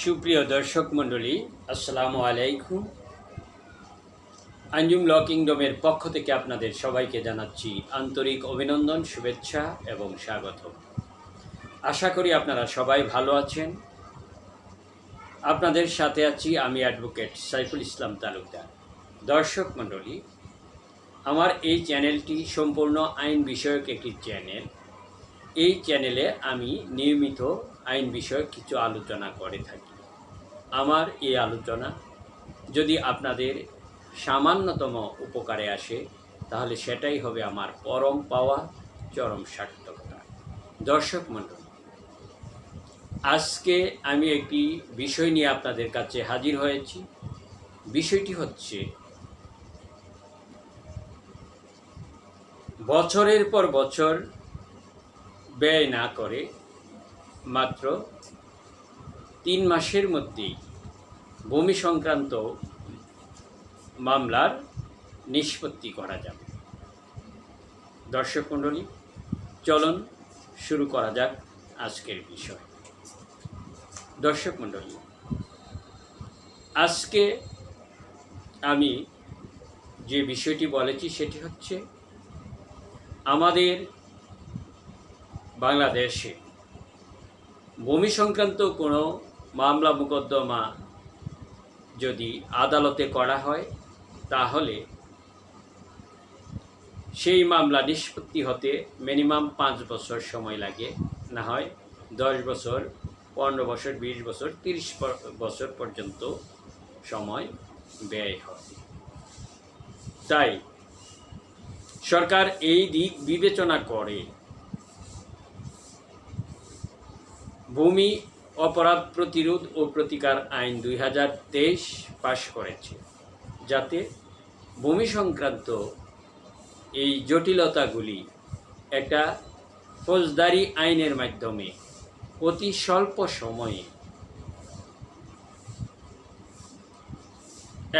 সুপ্রিয় দর্শক মণ্ডলী, আসসালামু আলাইকুম। আঞ্জুম ল কিংডমের পক্ষ থেকে আপনাদের সবাইকে জানাচ্ছি আন্তরিক অভিনন্দন, শুভেচ্ছা এবং স্বাগত। আশা করি আপনারা সবাই ভালো আছেন। আপনাদের সাথে আছি আমি অ্যাডভোকেট সাইফুল ইসলাম তালুকদার। দর্শক মণ্ডলী, আমার এই চ্যানেলটি সম্পূর্ণ আইন বিষয়ক একটি চ্যানেল। এই চ্যানেলে আমি নিয়মিত আইন বিষয়ক কিছু আলোচনা করে থাকি। আমার এই আলোচনা যদি আপনাদের সামান্যতম উপকারে আসে, তাহলে সেটাই হবে আমার পরম পাওয়া চরম সার্থকতা। দর্শক মণ্ডল, আজকে আমি একটি বিষয় নিয়ে আপনাদের কাছে হাজির হয়েছি। বিষয়টি হচ্ছে, বছরের পর বছর ব্যয় না করে মাত্র তিন মাসের মধ্যেই ভূমি সংক্রান্ত মামলার নিষ্পত্তি করা যাবে। দর্শক মণ্ডলী, চলন শুরু করা যাক আজকের বিষয়। দর্শক মণ্ডলী, আজকে আমি যে বিষয়টি বলেছি সেটি হচ্ছে আমাদের বাংলাদেশে ভূমি সংক্রান্ত কোনো মামলা মোকদ্দমা যদি আদালতে করা হয়, তাহলে সেই মামলা নিষ্পত্তি হতে মিনিমাম পাঁচ বছর সময় লাগে। না হয় দশ বছর, পনেরো বছর, বিশ বছর, তিরিশ বছর পর্যন্ত সময় ব্যয় হয়। তাই সরকার এই দিক বিবেচনা করে ভূমি অপরাধ প্রতিরোধ ও প্রতিকার আইন দুই হাজার তেইশ পাশ করেছে, যাতে ভূমি সংক্রান্ত এই জটিলতাগুলি একটা ফৌজদারি আইনের মাধ্যমে অতি স্বল্প সময়ে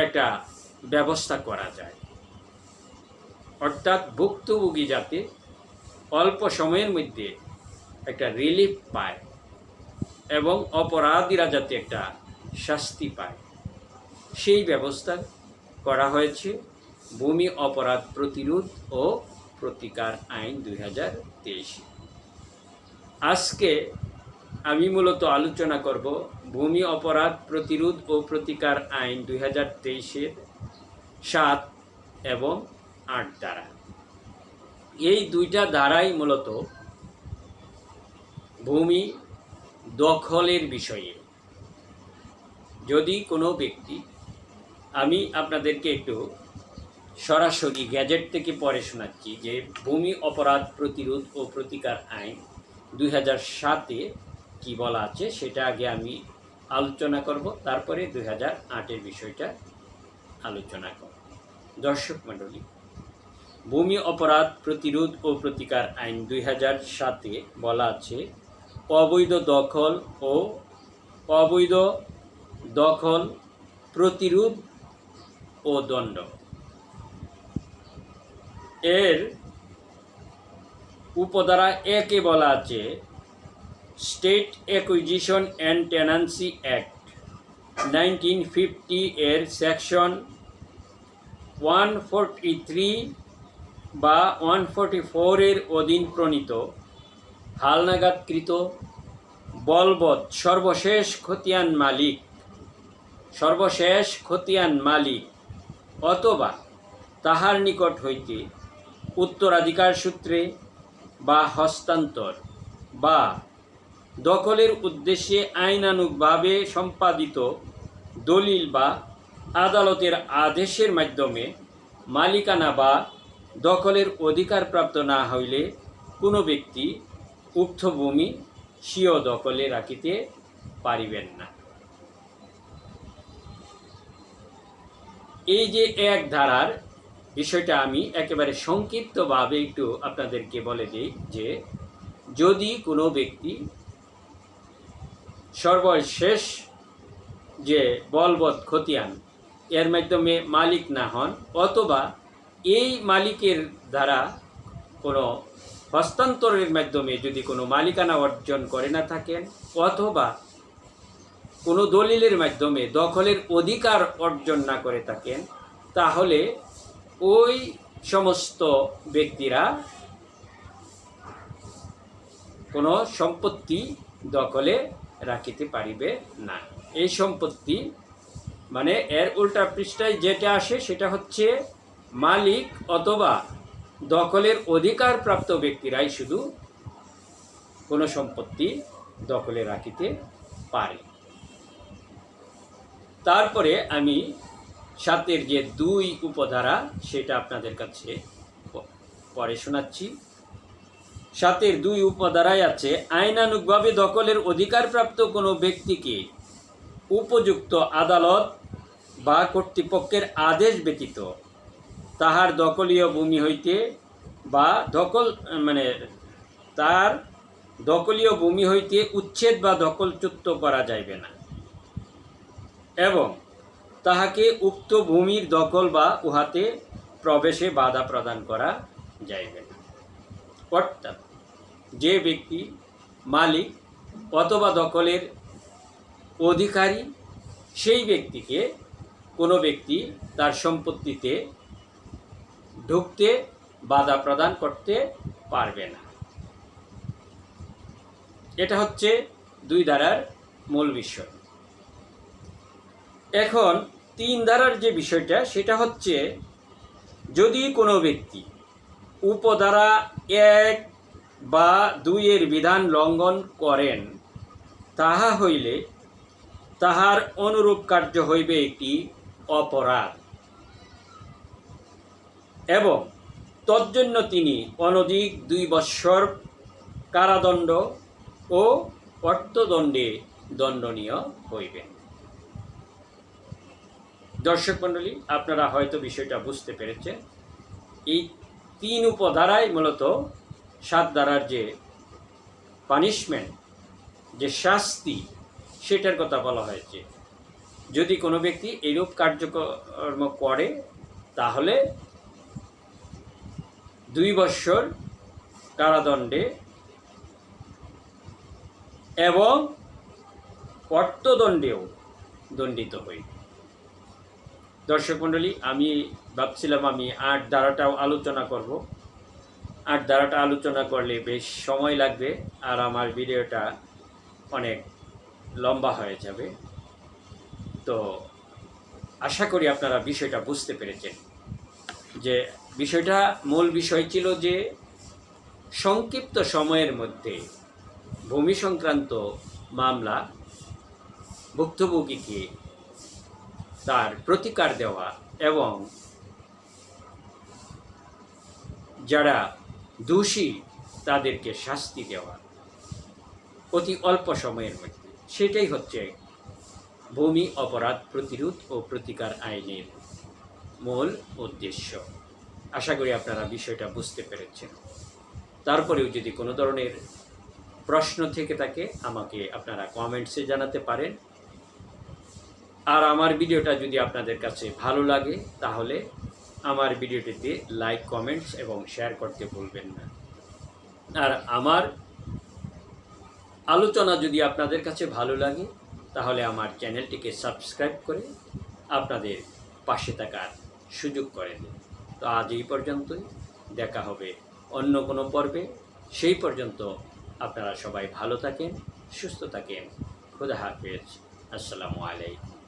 একটা ব্যবস্থা করা যায়। অর্থাৎ ভুক্তভোগী যাতে অল্প সময়ের মধ্যে একটা রিলিফ পায়। এবং অপরাধীরা যাতে একটা শাস্তি পায়। সেই ব্যবস্থা করা হয়েছে ভূমি অপরাধ প্রতিরোধ ও প্রতিকার আইন দুই হাজার তেইশ। আজকে আমি মূলত আলোচনা করব ভূমি অপরাধ প্রতিরোধ ও প্রতিকার আইন দুই হাজার তেইশের সাত এবং আট ধারা এই দুইটা ধারাই মূলত ভূমি দখলের বিষয়ে। যদি কোনো ব্যক্তি, আমি আপনাদেরকে একটু সরাসরি গ্যাজেট থেকে পড়ে শোনাচ্ছি যে, ভূমি অপরাধ প্রতিরোধ ও প্রতিকার আইন দুই হাজার সাতে কী বলা আছে সেটা আগে আমি আলোচনা করব, তারপরে দুই হাজার আটের বিষয়টা আলোচনা করব। দর্শক মণ্ডলী, ভূমি অপরাধ প্রতিরোধ ও প্রতিকার আইন দুই হাজার সাতে বলা আছে অবৈধ দখল ও অবৈধ দখল প্রতিরোধ ও দণ্ড। এর উপধারা একে বলা আছে state acquisition and tenancy act nineteen fifty এর সেকশন ওয়ান ফোরটি থ্রি বা ওয়ান ফোরটি ফোরের অধীন প্রণীত হালনাগাদকৃত বলবৎ সর্বশেষ খতিয়ান মালিক, সর্বশেষ খতিয়ান মালিক অথবা তাহার নিকট হইতে উত্তরাধিকার সূত্রে বা হস্তান্তর বা দখলের উদ্দেশ্যে আইনানুগভাবে সম্পাদিত দলিল বা আদালতের আদেশের মাধ্যমে মালিকানা বা দখলের অধিকারপ্রাপ্ত না হইলে কোনো ব্যক্তি উক্ত ভূমি স্বীয় দখলে রাখিতে পারিবেন না। এই যে এক ধারার বিষয়টা আমি একেবারে সংক্ষিপ্তভাবে একটু আপনাদেরকে বলে দিই যে, যদি কোনো ব্যক্তি সর্বশেষ যে বলবৎ খতিয়ান, এর মাধ্যমে মালিক না হন, অথবা এই মালিকের দ্বারা কোনো হস্তান্তরের মাধ্যমে যদি কোনো মালিকানা অর্জন করে না থাকেন, অথবা কোনো দলিলের মাধ্যমে দখলের অধিকার অর্জন না করে থাকেন, তাহলে ওই সমস্ত ব্যক্তিরা কোনো সম্পত্তি দখলে রাখিতে পারিবে না। এই সম্পত্তি মানে এর উল্টা পৃষ্ঠায় যেটা আসে সেটা হচ্ছে মালিক অথবা দখলের অধিকার প্রাপ্ত ব্যক্তিরাই শুধু কোনো সম্পত্তি দখলে রাখিতে পারে। তারপরে আমি সাতের যে দুই উপধারা, সেটা আপনাদের কাছে পরে শোনাচ্ছি। সাতের দুই উপধারায় আছে, আইনানুগভাবে দখলের অধিকারপ্রাপ্ত কোনো ব্যক্তিকে উপযুক্ত আদালত বা কর্তৃপক্ষের আদেশ ব্যতীত তাহার দখলীয় ভূমি হইতে বা দখল মানে তার দখলীয় ভূমি হইতে উচ্ছেদ বা দখলচ্যুত করা যাইবে না। এবং তাহাকে উক্ত ভূমির দখল বা উহাতে প্রবেশে বাধা প্রদান করা যাইবে না। অর্থাৎ যে ব্যক্তি মালিক অথবা দখলের অধিকারী, সেই ব্যক্তিকে কোনো ব্যক্তি তার সম্পত্তিতে ঢুকতে বাধা প্রদান করতে পারবে না। এটা হচ্ছে দুই ধারার মূল বিষয়। এখন তিন ধারার যে বিষয়টা, সেটা হচ্ছে যদি কোনো ব্যক্তি উপধারা এক বা দুইয়ের বিধান লঙ্ঘন করেন, তাহা হইলে তাহার অনুরূপ কার্য হইবে একটি অপরাধ। এবং তজ্জন্য তিনি অনধিক দুই বৎসর কারাদণ্ড ও অর্থদণ্ডে দণ্ডনীয় হইবেন। দর্শক মণ্ডলী, আপনারা হয়তো বিষয়টা বুঝতে পেরেছেন। এই তিন উপধারায় মূলত সাত ধারার যে পানিশমেন্ট যে শাস্তি, সেটার কথা বলা হয়েছে। যদি কোনো ব্যক্তি এরূপ কার্যকর্ম করে, তাহলে দুই বৎসর কারাদণ্ডে এবং অর্থদণ্ডেও দণ্ডিত হইবে দর্শক মণ্ডলী, আমি ভাবছিলাম আমি আট ধারাটাও আলোচনা করব। আট ধারাটা আলোচনা করলে বেশ সময় লাগবে আর আমার ভিডিওটা অনেক লম্বা হয়ে যাবে। তো আশা করি আপনারা বিষয়টা বুঝতে পেরেছেন যে বিষয়টা মূল বিষয় ছিল যে সংক্ষিপ্ত সময়ের মধ্যে ভূমি সংক্রান্ত মামলা ভুক্তভোগীকে তার প্রতিকার দেওয়া এবং যারা দোষী তাদেরকে শাস্তি দেওয়া অতি অল্প সময়ের মধ্যে। সেটাই হচ্ছে ভূমি অপরাধ প্রতিরোধ ও প্রতিকার আইনের মূল উদ্দেশ্য। আশা করি আপনারা বিষয়টা বুঝতে পেরেছেন। তারপরেও যদি কোনো ধরনের প্রশ্ন থেকে থাকে, আমাকে আপনারা কমেন্টসে জানাতে পারেন। আর আমার ভিডিওটা যদি আপনাদের কাছে ভালো লাগে, তাহলে আমার ভিডিওটিতে লাইক কমেন্টস এবং শেয়ার করতে ভুলবেন না। আর আমার আলোচনা যদি আপনাদের কাছে ভালো লাগে, তাহলে আমার চ্যানেলটিকে সাবস্ক্রাইব করে আপনাদের পাশে থাকার সুযোগ করে দিন। তো আজ এই পর্যন্তই। দেখা হবে অন্য কোনো পর্বে। সেই পর্যন্ত আপনারা সবাই ভালো থাকেন, সুস্থ থাকেন। খুদা হাফেজ। আসসালামু আলাইকুম।